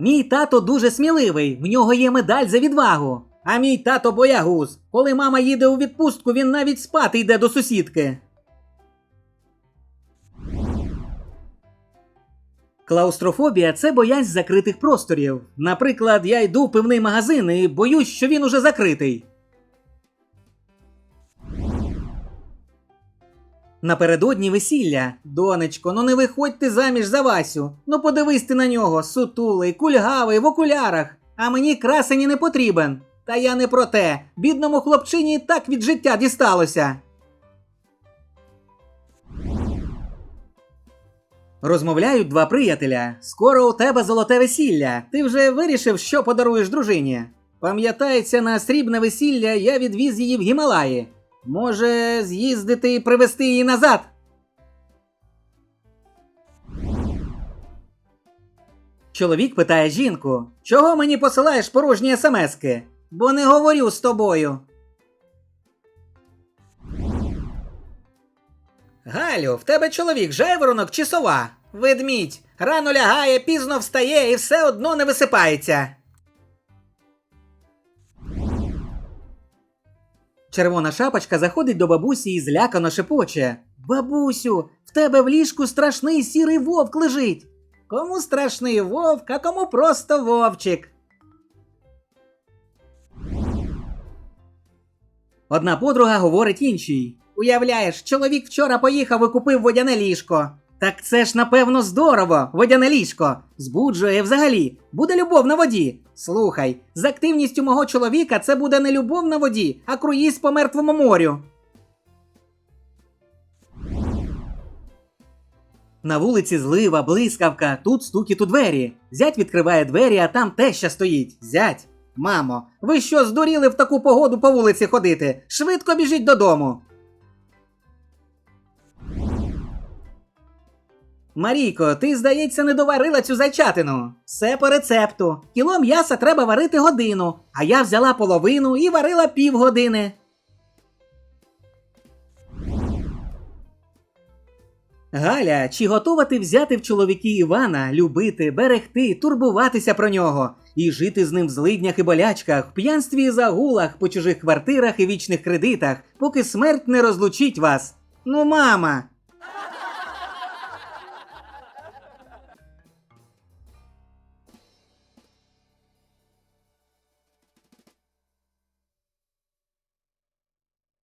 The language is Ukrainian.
Мій тато дуже сміливий, в нього є медаль за відвагу. А мій тато боягуз. Коли мама їде у відпустку, він навіть спати йде до сусідки. Клаустрофобія це боязнь закритих просторів. Наприклад, я йду в пивний магазин і боюсь, що він уже закритий. Напередодні весілля. Донечко, ну не виходь ти заміж за Васю. Ну подивись ти на нього, сутулий, кульгавий, в окулярах. А мені красені не потрібен. Та я не про те. Бідному хлопчині так від життя дісталося. Розмовляють два приятеля. Скоро у тебе золоте весілля. Ти вже вирішив, що подаруєш дружині. Пам'ятається, на срібне весілля я відвіз її в Гімалаї. Може, з'їздити і привезти її назад. Чоловік питає жінку: чого мені посилаєш порожні смски? Бо не говорю з тобою. Галю, в тебе чоловік жайворонок чи сова? Ведмідь. Рано лягає, пізно встає і все одно не висипається. Червона шапочка заходить до бабусі і злякано шепоче. Бабусю, в тебе в ліжку страшний сірий вовк лежить. Кому страшний вовк, а кому просто вовчик. Одна подруга говорить іншій. Уявляєш, чоловік вчора поїхав і купив водяне ліжко. Так це ж напевно здорово, водяне ліжко. Збуджує взагалі. Буде любов на воді. Слухай, з активністю мого чоловіка це буде не любов на воді, а круїз по мертвому морю. На вулиці злива, блискавка, тут стукіт у двері. Зять відкриває двері, а там теща стоїть. Зять. Мамо, ви що здуріли в таку погоду по вулиці ходити? Швидко біжіть додому. Марійко, ти, здається, не доварила цю зайчатину. Все по рецепту. Кіло м'яса треба варити годину, а я взяла половину і варила півгодини. Галя, чи готова ти взяти в чоловіки Івана, любити, берегти, турбуватися про нього і жити з ним в злиднях і болячках, в п'янстві і загулах, по чужих квартирах і вічних кредитах, поки смерть не розлучить вас? Ну, мама,